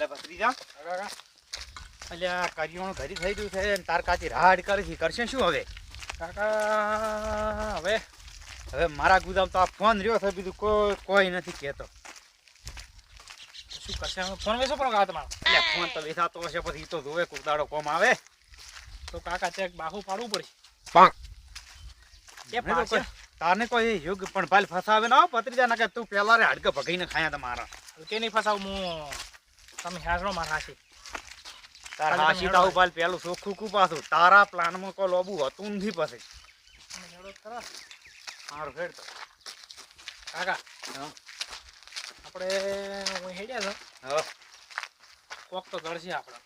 એટલે ભત્રીજા અલ્યા કરિયાણું ઘરી થઈ ગયું છે ને તાર કાચી રાડ કરે છે. કરશે શું હવે? કાકા હવે? હવે મારા ગુદામ તો આ ફોન રહ્યો છે બીજું કોઈ કોઈ નથી કહેતો. શું કરશે? ફોન વેચો પણ કાકા તમારો એટલે ફોન તો વેચાતો હશે પછી તો જોવે કુદાડો દાડો કોમ આવે. તો કાકા ચેક બાહુ પાડવું પડશે. એ તારને કોઈ યુગ પણ ભાઈ ફસાવે ના હો, ભત્રીજા ના કે તું પેલા રે હડકે ભગાઈને ખાયા તમારા કે નહીં ફસાવું? હું તમે હાજરો મારા હાશી તાર હાસી હેડો તાવ ભાલ પેલું ચોખ્ખું કુ પાછું? તારા પ્લાનમાં કો લોબુ હતું નથી પછી. હાર ફેર તો. કાકા. આપણે હું હેડ્યા છો? હા. કોક તો દળશે આપણે.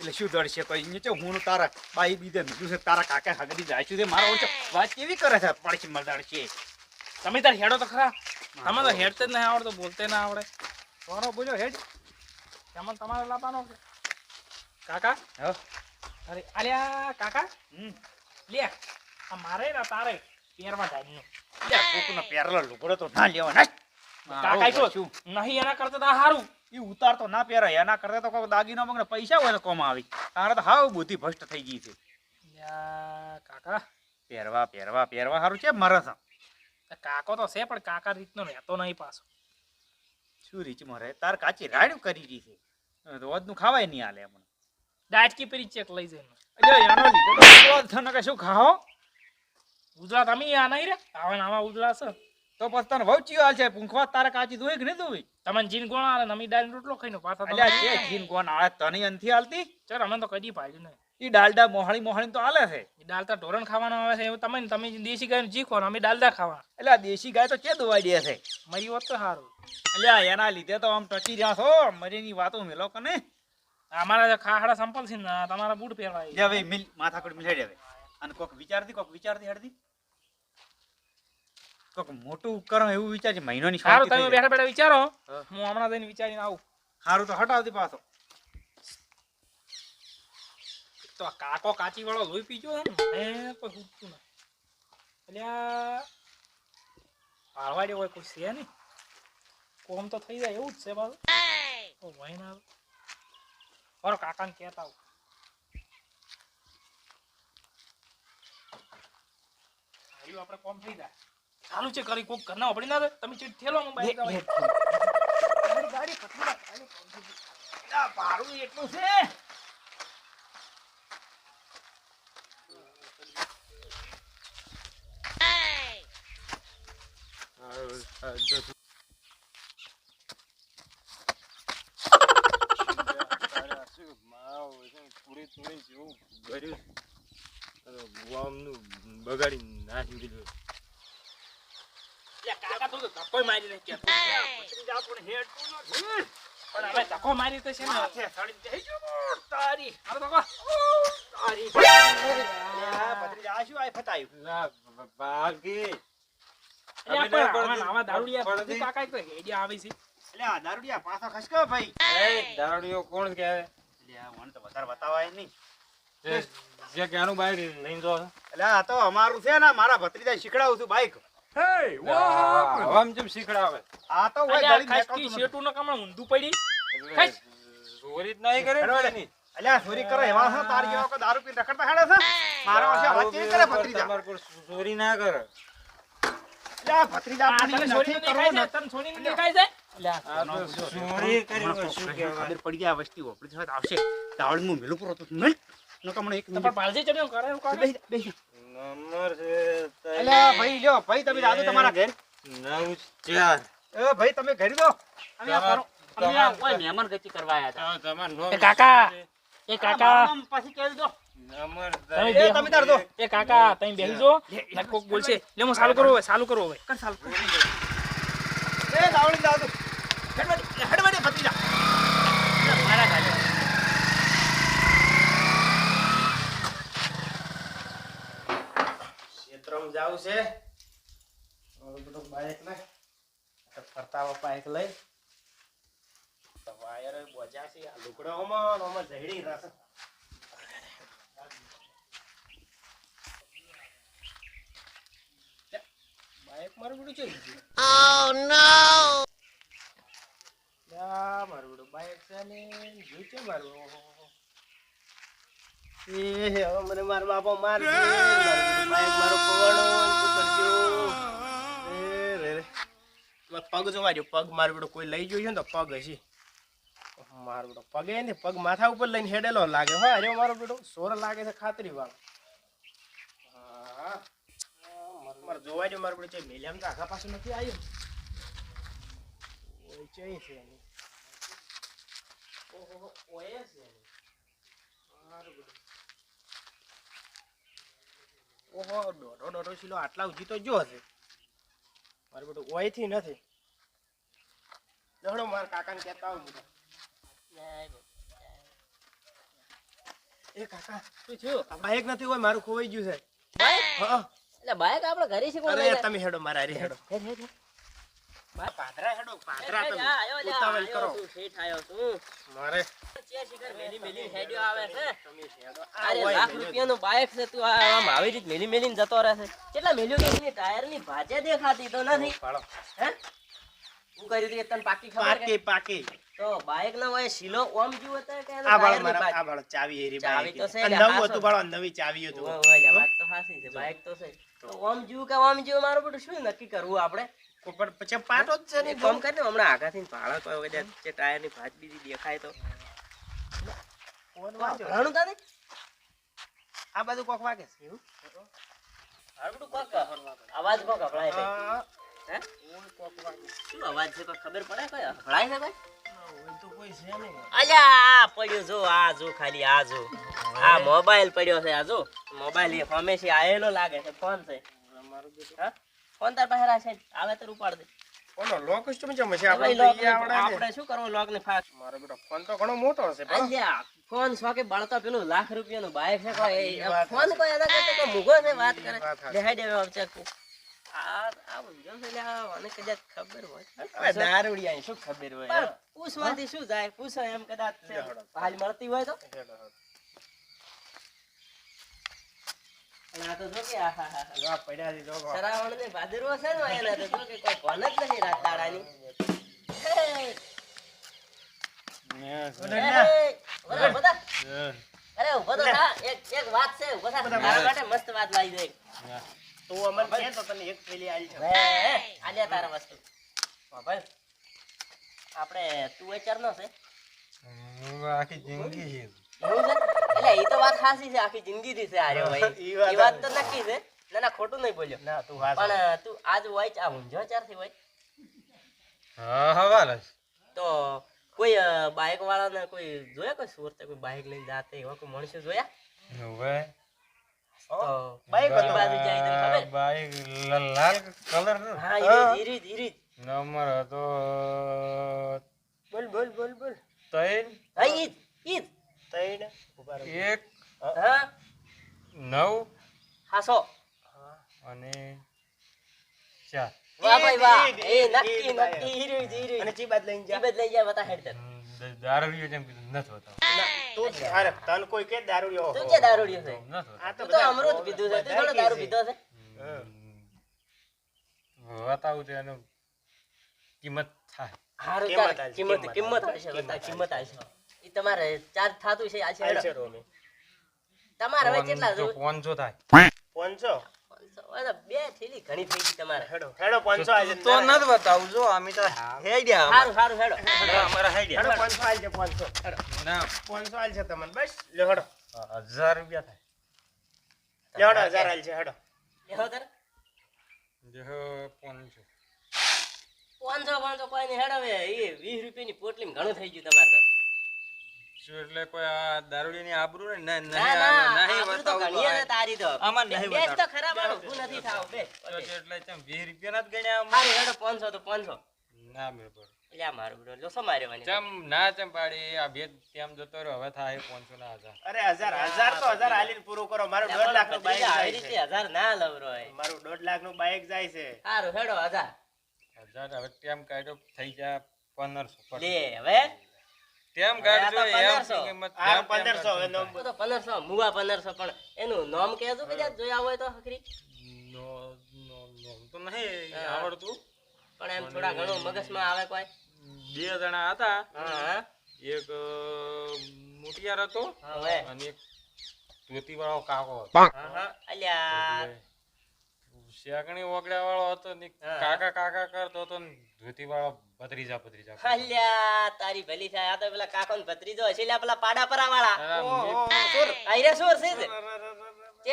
એટલે શું દળશે કોઈ? નીચે હું તારા બાઈ બીજે બીજું છે તારા કાકા હગડી જાય છે. મારા ઓછો વાત કેવી કરે છે? પડશે મરદાડ છે. તમે તાર હેડો તો ખરા. તમે તો હેડતે જ નહીં આવડતો બોલતે ના આવડે. મારો બોલ્યો હેડ. એમાં તમારે લાવવાનો? કાકા? હા. અરે અલ્યા કાકા? હમ. લે આ મારે ના તારે પહેરવા ટાઈમનું લે કોકનો પહેરલો લુગડો તો ના લેવા ના કાકા શું? નહીં એના કરતા તો હારું. ઈ ઉતાર તો ના પહેરાય એના કરતા તો કોઈ દાગીનો મગને પૈસા હોય ને કોમ આવી. તારે તો હાવ બુદ્ધિ ભ્રષ્ટ થઈ ગઈ છે. કાકા. પહેરવા પહેરવા પહેરવા સારું છે મરસ કાકો તો છે પણ કાકા રીતનો રહેતો નહીં પાછો. શું રીચ રહે? તાર કાચી રાડ્યું કરી રહી છે. રોજનું ખાવાય નહીં હાલે એમને દાટકી પેરી ચેક લઈ જઈને. એટલે એનો લીધો તો થને કે શું ખાઓ? ઉજળા તમે આ નહીં રે? આવા આવા ઉજળા છે. તો પછી તને વહુચી હાલ છે. પૂંખવા તારે કાચી દોઈ કે નહીં દોઈ તમને જીન કોણ આવે નમી દાળ રોટલો ખાઈને પાછા જીન કોણ આળે તને અંથી હાલતી? ચાલ અમે તો કદી પાડ્યું નહીં. ઈ ડાલડા મોહાળી મોહાળી તો આલે છે. એ ડાલતા ઢોરણ ખાવાનો આવે છે એવું તમે તમે દેશી ગાય જીખો ને અમે ડાલડા ખાવા એટલે આ દેશી ગાય તો કે દોવાઈ દે છે. મરી હોત તો સારું એટલે એના લીધે તો આમ ટચી રહ્યા છો. મરીની વાતો મેલો કને અમારા જે ખાખડા સંપલ છે ને તમારા બૂટ પહેરવા જે હવે મિલ માથા કોડ મિલાડી હવે. અને કોક વિચારતી કોક વિચારતી હડતી કોક મોટું ઉપકરણ એવું વિચાર છે મહિનોની સારું તમે બેઠા બેઠા વિચારો. હા. હું હમણાં જઈને વિચારીને આવું. સારું તો હટાવતી પાછો. તો આ કાકો કાચી વાળો લોહી પીજો હે મને કોઈ ઉઠતું ના એટલે પાળવાડી હોય કોઈ છે નહીં. કોમ તો થઈ જાય એવું જ છે બાજુ ઓ ભાઈ ના બરો કાકાને કહેતા આવું. આપણે કોમ થઈ જાય. ચાલુ છે કરી કોક ઘરના આપડી ના તમે ચીટ થેલો મોબાઈલ ગાડી ગાડી કોમ થઈ જાય પારું એટલું આ પારું એટલું છે બગાડી નાખી દીધું કાકા તું તો ધક્કોય મારી નહીં કહેતો. પણ હવે ધક્કો મારી તો છે ને ધક્કો. અમારું છે ને મારા ભત્રીજા શીખડાવું છું બાઈક. આમ જેમ શીખડાવે. આ તો હોય ગળી ખાસકી મેકાતું નથી. શેઠું ઊંધું પડી. ખાસ. ચોરી જ નહીં કરે હેડો, હેડો. અલ્યા ચોરી કરે એવા છે તારી જેવા દારૂ પીને રખડતા હેડે છે? મારો હશે વાત કરે ભત્રીજા? તમારે ચોરી ના કરે. ભત્રીજા દેખાય છે? ખબર પડી વસ્તી ઓપડી આવશે. હું મેલું પૂરો તો નકો મને એક પાલજી ચડ્યો કરે એવું કરે? નંબર છે ભાઈ લ્યો ભાઈ તમે દાદુ તમારા ઘેર. નવ ચાર એ ભાઈ તમે ઘેર દો અમે આ કરો અમે આ કોઈ મહેમાન ગતિ કરવા આયા હતા. કાકા એ કાકા. પછી કહી દો તમે તાર એ કાકા તમે બેસી જો. ને કોક બોલશે. લે હું ચાલુ કરું હવે ચાલુ કરું હવે. કર સાલ એ દાવડી દાદુ હેડવાડી હેડવાડી ભત્રીજા. મારા કાકા ક્ષેત્રમાં જાવું છે. બધું બાઈક ફરતા બાઈક લઈ. વાયર બોજા છે આ ને જઈડી રહેશે બાઈક મારું બધું ચડી ગયું ઓ નો મારું બધું બાઈક છે ચાલે જોઈ છે મારું? એ હવે મને મારો બાપો મારશે. બાઈક મારો પવાડો શું કરજો એ રે રે. પગ જોવા જો પગ મારું બેટો કોઈ લઈ જોયું ને તો પગ હશે મારો બેટો પગે ને પગ માથા ઉપર લઈને હેડેલો લાગે. હા અરે મારો બેટો સોર લાગે છે ખાતરી વાળો હા મારે જોવા જો મારું બેટો મેલ્યામ તો આખા પાછું નથી આવ્યું. ઓય ચઈ છે એની. ઓહો ઓય છે એની. ઓહો દોઢો દોઢો કિલો આટલા ઉજી તો જો હશે. મારું ઓયથી નથી. દોડો મારા કાકાને કહેતા આવું બધા. એ કાકા શું થયું? બાઈક નથી હોય મારું ખોવાઈ ગયું છે? હા. એટલે બાઈક આપણે ઘરે છે કોણ અરે તમે હેડો મારા રે હેડો. હેડ, હેડ, હેડ. પાદરા હેડો પાદરા તમે. ઉતાવળ કરો. શેઠ આયો છું. મારે. ચે શિખર મેલી મેલી હેડ્યો આવે છે. તમે હેડો. અરે લાખ મેલ્યો. રૂપિયાનું બાઈક છે તું આ આમ આવી રીત મેલી મેલીને જતો રહે છે કેટલા મેલ્યો કે એની ટાયરની ભાજે દેખાતી તો નથી. પાડો. હે? હું કરી હતું કે તને પાકી ખબર પાકી પાકી. તો બાઈક ના હોય શીલો ઓમ જેવો હતો કે એનો નવી બાળો ટાયરની મારા ભાજ- આ ચાવી બાઈક તો છે. તો હાચી છે બાઈક તો છે તો ઓમ જેવું કે ઓમ જેવું મારું બધું શું નક્કી કરવું આપણે? ઉપર પછી પાટો જ છે ને એક કામ કર હમણાં આઘાથી ભાડા કોઈ વખત જે ટાયરની ભાજ બીજી દેખાય તો. ઘણું તાને આ બાજુ કોક વાગે છે એવું? બધું કોક અવાજ કોક હભળાય છે. હે. કોક વાગે. શું અવાજ છે? કોઈ ખબર પડે કોઈ? હભળાય છે કોઈ? તો કોઈ છે નહીં. અલ્યા આ જો આ જો ખાલી આ જો. આ મોબાઈલ પડ્યો છે આજુ મોબાઈલ એ હંમેશા આયેલો લાગે છે ફોન છે. ફોન તાર પાસે રાખે છે. આવે તો ઉપાડ દે. ઓલો લોક સિસ્ટમ છે આપણે લોક તો ઈ આવડે છે. આપણે શું કરવું લોક ને ફાક મારો બેટો ફોન તો ઘણો મોટો હશે પણ. અલ્યા ફોન શોકે બળતો પેલું લાખ રૂપિયાનું બાઈક છે કોઈ. વાત ફોન કોઈ એના કરતા કોઈ મૂગો છે વાત કરે. દેખાઈ દેવે આ આ ઊંઝો છે લ્યા, મને કદાચ ખબર હોય. હવે દારૂડિયા શું ખબર હોય પૂછવાથી શું જાય? પૂછો એમ કદાચ. હાલ મળતી હોય તો હેડો, હેડો. અને આ તો જો કે આહા હા હા. જો પડ્યા છે, જો સરાવણ ને ભાદરવો છે ને એના તો જો કે કોઈ કોન જ નથી રાત દાડાની હે, ઓલે હે, લ્યા. ઊભો થા, ઊભો થા. Yeah. અરે ઊભો તો થા. એક એક વાત છે ઊભો થા. તારા માટે મસ્ત વાત લાવી દે તું અમને તો તને એક પેલી આલી છે. આલ્યા તારા વસ્તુ. ભાઈ. આપણે તું છે. હું આખી જિંદગી છે? એટલે એ તો વાત સાચી છે આખી જિંદગી થી છે આર્યો ભાઈ એ વાત તો નક્કી છે ના ના ખોટું નહીં બોલ્યો ના તું હાસ પણ તું આજ હોય આ ઊંઝો ચારથી હોય હા હા હવાલે તો કોઈ બાઇક વાળાને કોઈ જોયા કોઈ સુરતે કોઈ બાઇક લઈને જાતે એવા કોઈ માણસો જોયા હવે તો બાઈક એ બાજુ જાય તને ખબર બાઈક લાલ કલર નો હા ઈ રીત નંબર હતો બોલ બોલ બોલ બોલ ત્રણ હા ઈ ઈ ઊભા એક નવ. હાસો. અને ચાર. વાહ ભાઈ વાહ. એ નક્કી ઈ જ બાઈક. નક્કી ઈ રહ્યું, અને ચી લઈને જા. બધ લઈ જાય બતા હેડ દે. દારૂડિયો જેમ કીધું નથી હોતા. તું અરે તને કોઈ કે દારૂડિયો તું હો. દારૂડિયો છે. આ તો બધા અમૃત પીધું છે. તું થોડો દારૂ પીધો છે? બતાવું તો એનું કિંમત થાય. કિંમત કિંમત કિંમત કિંમત આવશે, કિંમત આવશે તમારે ચાર્જ થાતું છે આ છે. તમારે હવે કેટલા પાંચસો જોવે? થાય. પાંચસો પાંચસો. હવે તો બે થેલી ઘણી થઈ ગઈ તમારે. હેડો હેડો પાંચસો આલ તો નથી બતાવું જો અમે તો હેડ્યા સારું સારું હેડો. અમારા હેડ્યા. હેડો પાંચસો આલ છે હેડો. ના. પાંચસો આલ તમને બસ. લ્યો હેડો. હજાર રૂપિયા થાય. લ્યો હેડો હજાર આલ છે હેડો લેવો તારે? જો. પાંચસો પાંચસો પાંચસો કોઈ નહીં હેડો એ વીસ રૂપિયાની પોટલીમાં ઘણું થઈ ગયું તમારે તો. શું એટલે કોઈ આ દારૂડિયાની આબરૂ ને ના ના નહીં બતાવું તો તારી તો. આમાં નહીં બેસ તો ખરાબ ખરા હું નથી થાવ બે તો એટલે ચમ 20 રૂપિયા ના જ ગણ્યા આમ? હેડો પાંચસો તો પાંચસો. ના બરાબર એટલે આ મારું બડો લોસો માર્યો મને ચમ ના ચમ પાડી આ ભેદ તેમ જતો રહ્યો હવે થાય પાંચસો ના હજાર. અરે હજાર હજાર તો હજાર આલીને પૂરું કરો. મારું દોઢ લાખનું બાઈક આવી જાય રીતે છે. હજાર ના લવરો મારું દોઢ લાખનું બાઈક જાય છે. સારું હેડો હજાર. હજાર હવે તેમ કાઢ્યો થઈ જાય 1500 લે હવે? તેમ કાઢજો એમ કિંમત આ જેમ તેમ પંદરસો હવે કાઢજો. તો 1500 મુવા 1500 પણ એનું નામ કહેજો કે જ્યાં હોય તો હકરી નો- નો- નો તો નહીં આવડતું. પણ એમ થોડા ઘણું મગજમાં આવે કોઈ. બે જણા હતા. હા. એક મોટિયાર હતો અને એક ધોતી વાળો કાકો હતો. હા, હા. અલ્યા. શેકણી ઓગળ્યા વાળો હતો ને કાકા કાકા કરતો હતો ને ધોતી વાળો ભત્રીજા ભત્રીજા. અલ્યા તારી ભલી થાય. આ તો પેલા કાકો ને ભત્રીજો હશે. લ્યા પેલા પાડા પરા વાળા મેં- આયરે શું તે?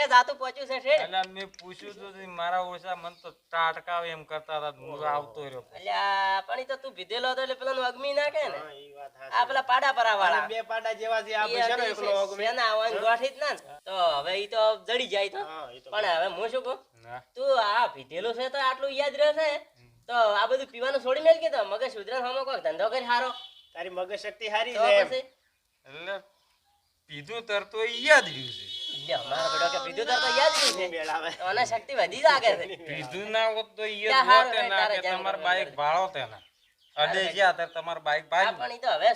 જાતું પહોંચ્યું છે ઠેઠ. અલા, મેં પૂછ્યું તો મારા ઓછા મન તો ટાટકાવે એમ કરતા હતા. હું આવતો રહ્યો. અલ્યા પણ તો તું ભીધેલો હતો એટલે પેલાનું અગમી નાખે ને. આ પેલા પાડા પરા વાળા બે પાડા જેવા છે આ છે ને એકલો છે, ના હોય ગોઠી જ ના તો હવે ઈ તો જડી જાય તો. હા, ઈ તો પણ હવે હું શું કહું? તું આ પીધેલું છે તો આટલું યાદ રહેશે? તો આ બધું પીવાનું છોડી મેલ કે તો મગજ સુધરે સામે કોક ધંધો કરી હારો. તારી મગજ શક્તિ હારી છે એટલે પીધું તરતો યાદ રહ્યું છે. હવે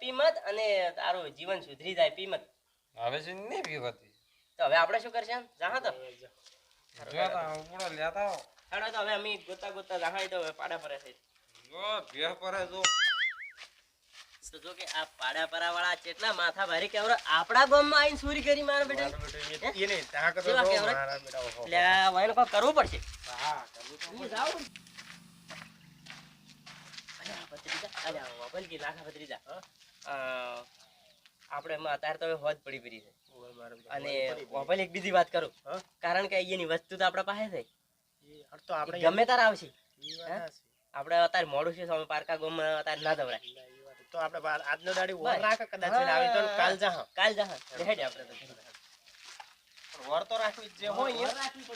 પીમત અને તારું જીવન સુધરી જાય પીમત. હવે છે નહીં પીવતી. તો હવે આપણે શું કરશે જો તો. હેડો તો હવે અમે ગોતા ગોતા જાહા તો હવે પાડા પરે છે. જો ભેર પરે જો. તો જો કે આ પાડા પરા વાળા કેટલા માથા ભારી કેવરો આપણા કરી મારા બેટા. એ- તો? મારા બેટા, ઓહો. વાયનો કરવું પડશે. હા, કરવું તો એમાં અત્યારે તો હવે હોજ પડી પડી છે. અને પડી. એક બીજી વાત કરું. કારણ કે અહીંયાની વસ્તુ તો આપણા પાસે છે. તો આપણે ગમે તાર આવશે. આપણે અત્યારે મોડું છે સામે પારકા ગોમ અત્યારે ના દવરાય. તો આપણે આજનો દાડી ઓર રાખ કદાચ. આવી તો કાલ જા કાલ જા હેડે આપણે તો. વર તો રાખવી જે હોય રાખવી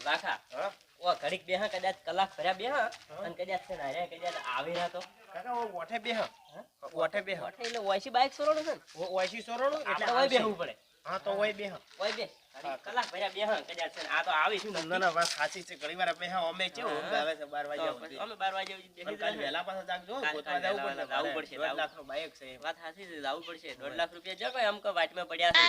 રાખા. હા? ઓ ઘડીક બેહા કદાચ કલાક ભર્યા બેહ અને કદાચ છે ને કદાચ આવી રહ્યા તો. કાકા ઓ ઓઠે બેહ. હા? ઓઠે બેહ. ઓઠે એટલે ઓયસી બાઈક સોરણું છે ને? ઓયસી સોરણું એટલે ઓય બેહવું પડે. હા તો ઓય બેહ. ઓય બે ઘડીક કલાક ભર્યા બેહા કદાચ છે આ તો આવીશું ના ના વાત સાચી છે. ઘણી વાર બેહ અમે કેવું ઊંઘ આવે છે બાર વાગ્યા સુધી. અમે બાર વાગે સુધી પણ કાલ જઈએ. પાછા જાગજો ગોતવા જવું પડશે જવું પડશે, દોઢ જવું. લાખનું બાઈક છે. વાત સાચી છે લાવવું પડશે. દોઢ લાખ રૂપિયા જો કોઈ આમ વાટમાં પડ્યા છે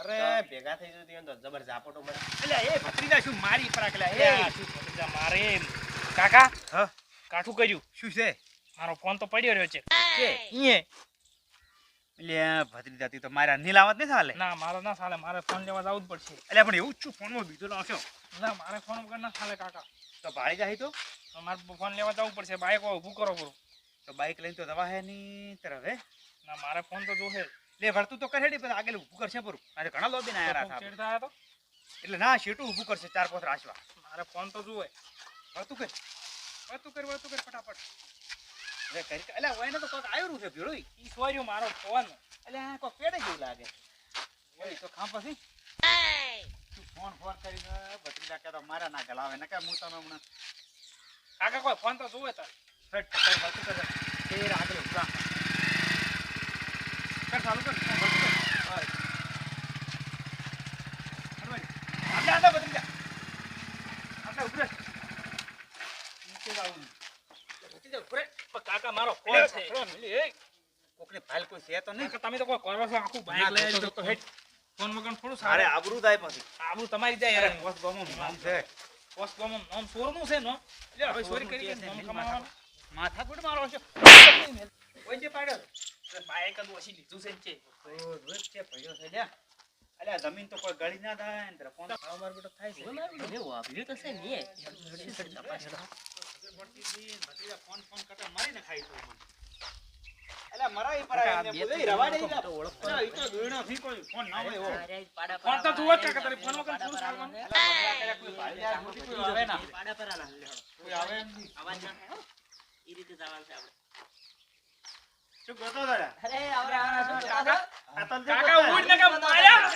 અરે ભેગા થઈ જતી તો જબર ઝાપટો મળે એટલે એ ભત્રીજા શું મારી પર આકલા એ ભત્રીજા મારે? કાકા હા? કાઠું કર્યું. શું છે? મારો ફોન તો પડ્યો રહ્યો છે. કે. એટલે ભત્રી જાતી તો મારા નીલાવત નહીં ચાલે ના મારે ના ચાલે મારે ફોન લેવા જવું જ પડશે. એટલે પણ એવું છું ફોનમાં બીજો નાખ્યો ના મારે ફોન વગર ના ચાલે કાકા. તો ભાડી જાય તો? મારે ફોન લેવા જવું પડશે બાઈક ઊભું કરો પૂરું તો બાઈક લઈને તો દવા હે ની તરફ હે? ના મારે ફોન તો જોશે. લે ભરતું તો કરે પણ આગળ ઊભું કરશે પૂરું. આજે ઘણા લોબી ના આવ્યા તો? એટલે ના શેટું ઊભું કરશે ચાર પાંચ રાશવા. મારે ફોન તો જુએ ભરતું કર. ભરતું કર ભરતું કર ફટાફટ. એટલે કરી એટલે ઓય ને તો કોક આવ્યું છે ભીડો ઈ સોર્યું મારો ફોન. એટલે કોક પેડે જેવું લાગે ઓય ખામ પછી. તું ફોન ફોન કરીને ભત્રીજા કે તો મારા ના ગલાવે. ને કે હું તમે હમણાં કાકા, કોઈ ફોન તો જોવે તાર. ફટ કર ફેર આગળ ઊભા. કર ચાલુ કર. ભત્રીજા. આટલે ઉભરે. નીચે જાવું. કાકા મારો ફોન છે કોકને ફાઇલ કોઈ છે તો નહીં તમે તો કોઈ કરો છો આખું બાઈક લઈ તો- હેડ ફોન વગર થોડું અરે સારું આબરૂ થાય પછી આબુ તમારી જાય યાર બસ ગમો નામ છે બસ ગમો નામ સોરનું છે નો એટલે હવે સોરી કરી કે નામ કમાવાનું માથા કુટ મારો છો કોઈ જે પાડ્યો બાઈક જ ઓછી લીધું છે છે તો રોજ છે ભર્યો છે લ્યા અલ્યા જમીન તો કોઈ ગળી ના થાય ને ફોન ખાવા માર બેટો થાય છે મારું બધું તો છે ને પડતી ભત્રીજા ફોન ફોન કરતા મારીને ખાઈ તો મને. એટલે મરાઈ પર એમને બોલે રવા દે ઓળખ ઈ તો દુણો થી કોઈ ફોન ના હોય ફોન તો તું જ કાકા તારી ફોન વગર પૂરું સારવાનું કોઈ ભાઈ યાર મોટી કોઈ આવે ના. પાડા પર આલા લે કોઈ આવે એમ ની અવાજ ના થાય ઈ રીતે જવાનું છે આપણે. શું ગોતો દાડા અરે આવરે આવરે કાકા કાકા ઉડ ને કે માર્યા?